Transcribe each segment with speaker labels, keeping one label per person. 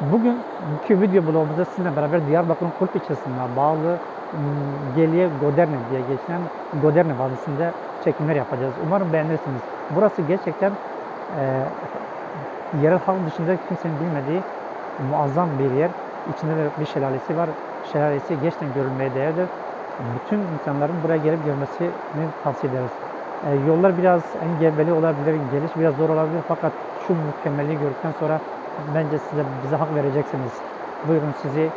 Speaker 1: Bugünkü video blogumuzda sizinle beraber Diyarbakır'ın Kulp ilçesine bağlı m, Geliye Goderne diye geçen Goderne Vadisi'nde çekimler yapacağız. Umarım beğenirsiniz. Burası gerçekten e, yerel halk dışında kimsenin bilmediği muazzam bir yer. İçinde de bir şelalesi var. Şelalesi gerçekten görülmeye değerdir. Bütün insanların buraya gelip görmesini tavsiye ederiz. E, yollar biraz engebeli olabilir, geliş biraz zor olabilir fakat şu mükemmelliği gördükten sonra bence size bize hak vereceksiniz. Buyurun sizi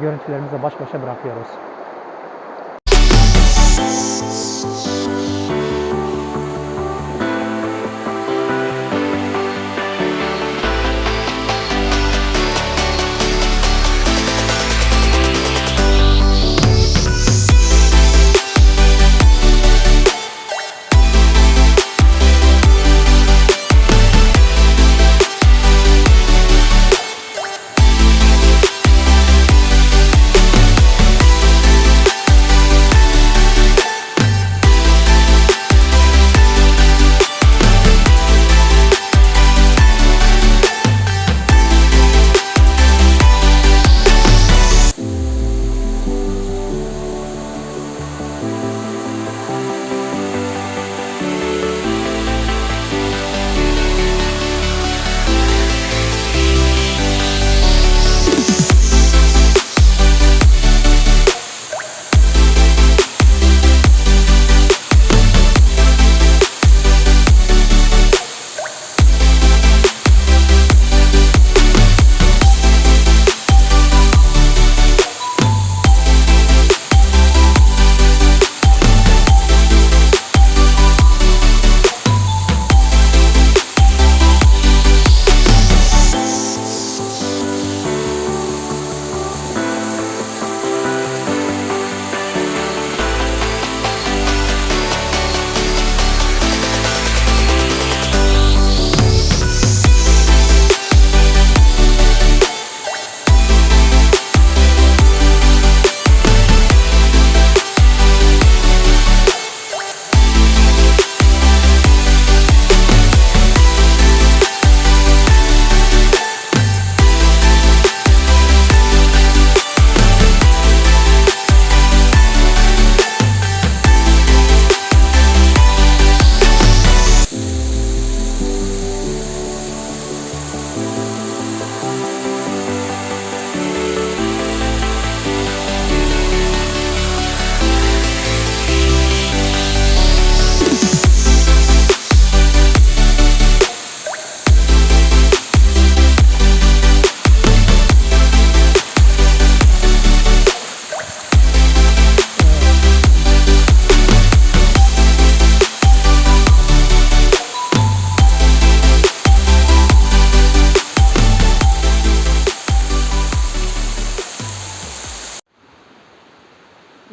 Speaker 1: görüntülerimizle baş başa bırakıyoruz.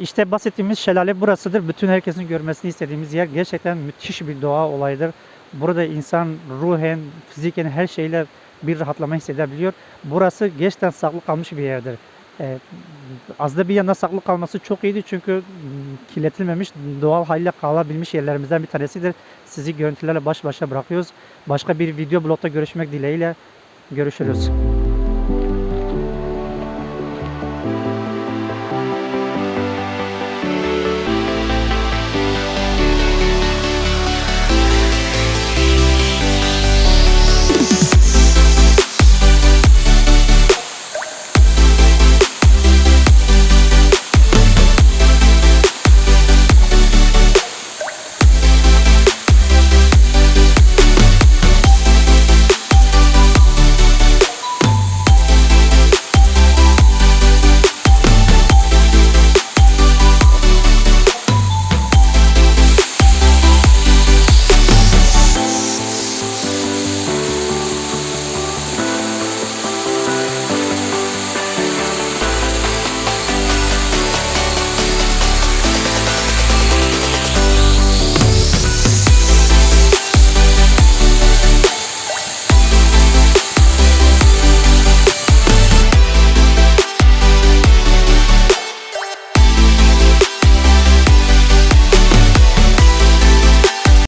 Speaker 1: İşte bahsettiğimiz şelale burasıdır. Bütün herkesin görmesini istediğimiz yer. Gerçekten müthiş bir doğa olayıdır. Burada insan ruhen, fiziken her şeyle bir rahatlama hissedebiliyor. Burası gerçekten saklı kalmış bir yerdir. Ee, az da bir yana saklı kalması çok iyiydi çünkü m, kirletilmemiş, doğal haliyle kalabilmiş yerlerimizden bir tanesidir. Sizi görüntülerle baş başa bırakıyoruz. Başka bir video blogda görüşmek dileğiyle görüşürüz.